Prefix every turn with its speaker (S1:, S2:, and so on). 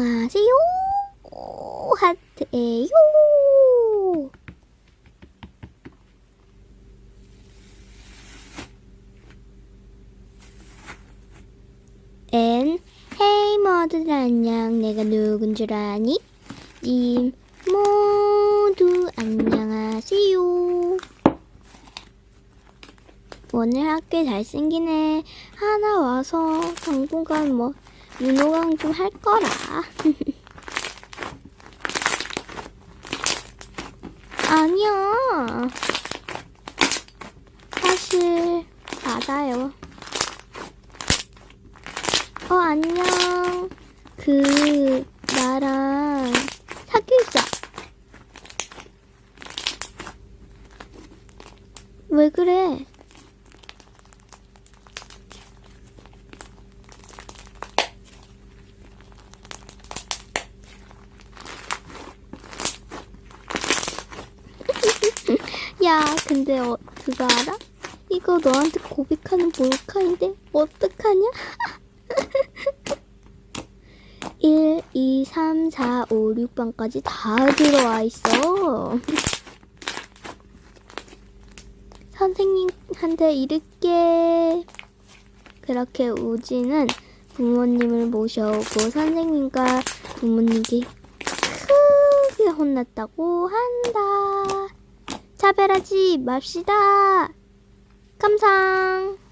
S1: 안녕하세요. 하트예요. 엔 헤이 모두들 안녕 내가 누군 줄 아니? 님 모두 안녕하세요 오늘 학교에 잘생긴 애 하나 와서 당분간 뭐 윤호강 좀 할 거라 아니야 사실 맞아요 어, 안녕. 그, 나랑 사귀자. 왜 그래? 야, 근데 어, 그거 알아? 이거 너한테 고백하는 몰카인데 어떡하냐? 1, 2, 3, 4, 5, 6번까지 다 들어와 있어. 선생님한테 이렇게 그렇게 우지는 부모님을 모셔오고 선생님과 부모님께 크게 혼났다고 한다. 차별하지 맙시다. 감상.